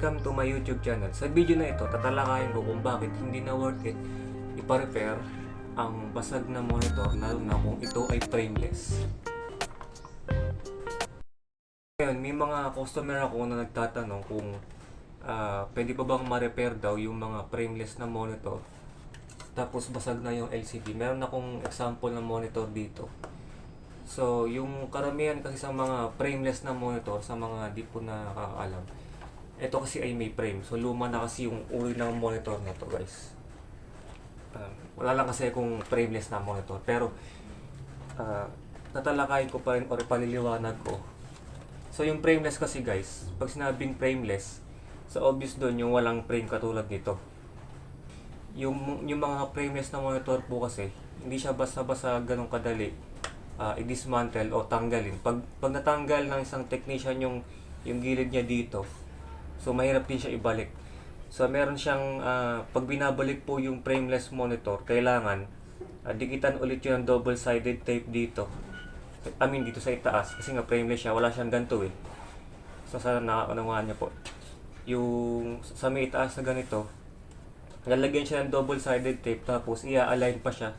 Welcome to my YouTube channel. Sa video na ito, tatalakayin ko kung bakit hindi na worth it ipa-repair ang basag na monitor lalo na kung ito ay frameless. Ngayon, may mga customer ako na nagtatanong kung ah, pwede pa bang ma-repair daw yung mga frameless na monitor tapos basag na yung LCD. Meron akong example ng monitor dito. So, yung karamihan kasi sa mga frameless na monitor, sa mga di po nakakaalam, ito kasi ay may frame. So, luma na kasi yung uri ng monitor na to guys. Um, wala lang kasi kung frameless na monitor. Pero, ah, tatalakayin ko pa rin or paliliwanag ko. So, yung frameless kasi guys, pag sinabing frameless, so obvious doon yung walang frame katulad nito. Yung, yung mga frameless na monitor po kasi, hindi siya basta-basta ganun kadali ah, i-dismantle o tanggalin. Pag, pag natanggal ng isang technician yung, yung gilid niya dito, so mahirap din siya ibalik. So meron siyang, ah, pag binabalik po yung frameless monitor, kailangan ah, dikitan ulit yun ng double-sided tape dito. I mean dito sa itaas, kasi nga frameless siya, wala siyang ganito eh. So sana nakakunawaan niya po. Yung sa may itaas na ganito, lalagyan siya ng double-sided tape tapos i-align pa siya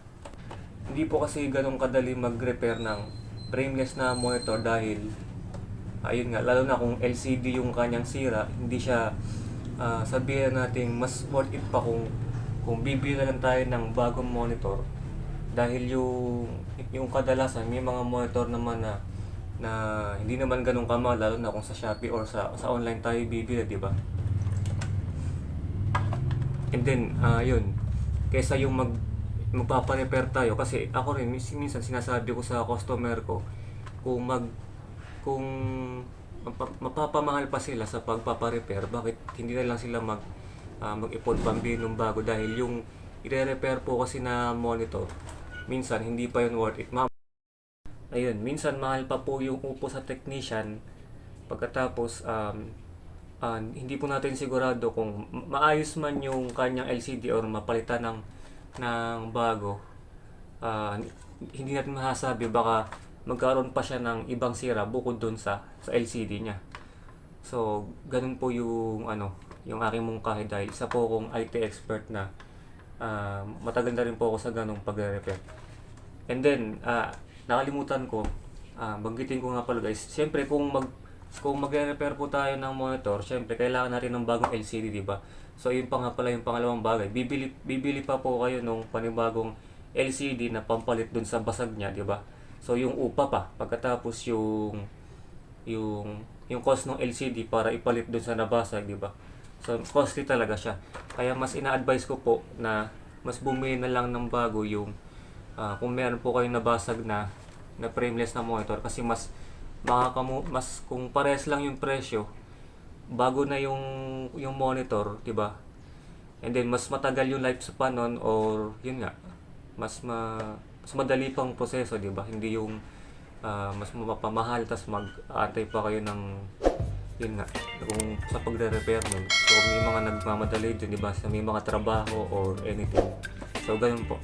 hindi po kasi ganun kadali mag-repair ng frameless na monitor dahil ayun nga, lalo na kung LCD yung kanyang sira, hindi siya ah, sabihin natin mas worth it pa kung kung bibili na lang tayo ng bagong monitor dahil yung yung kadalasan may mga monitor naman na na hindi naman ganun kamahal lalo na kung sa Shopee or sa sa online tayo bibili, di ba? And then, ah yun, kaysa yung mag magpapa-repair tayo kasi ako rin minsan sinasabi ko sa customer ko kung mag kung mapa- mapapamahal pa sila sa pagpapa-repair bakit hindi na lang sila mag ah, mag-ipon pambili ng bago? Dahil yung i-repair po kasi na monitor minsan hindi pa yun worth it. Ma- ayun minsan mahal pa po yung upo sa technician. Pagkatapos um, ah, hindi po natin sigurado kung ma- maayos man yung kanyang LCD or mapalitan ng ng bago, ah, hindi natin masasabi baka magkaroon pa siya ng ibang sira bukod dun sa sa LCD niya. So, ganun po yung ano, yung aking mungkahi dahil isa po akong IT expert na ah, matagal na rin po ako sa ganung pagre-repair. And then, ah, nakalimutan ko, ah, banggitin ko nga pala guys, siyempre kung mag kung magre-repair po tayo ng monitor, siyempre kailangan natin ng bagong LCD, di ba? So, yun pa nga pala yung pangalawang bagay. Bibili, bibili pa po kayo nung panibagong LCD na pampalit dun sa basag niya, di ba? So, yung upa pa. Pagkatapos yung yung yung cost ng LCD para ipalit dun sa nabasag, di ba? So, costly talaga siya. Kaya mas ina-advise ko po na mas bumili na lang ng bago yung ah, kung meron po kayong nabasag na na frameless na monitor kasi mas makakamu mas kung pares lang yung presyo bago na yung yung monitor, 'di ba? And then mas matagal yung lifespan nun or yun nga, mas ma mas madali pang proseso, 'di ba? Hindi yung ah, mas mapapamahal tas mag-aantay pa kayo ng yun nga, kung sa pagre-repair nun. So may mga nagmamadali din, 'di ba? Sa may mga trabaho or anything. So ganun po.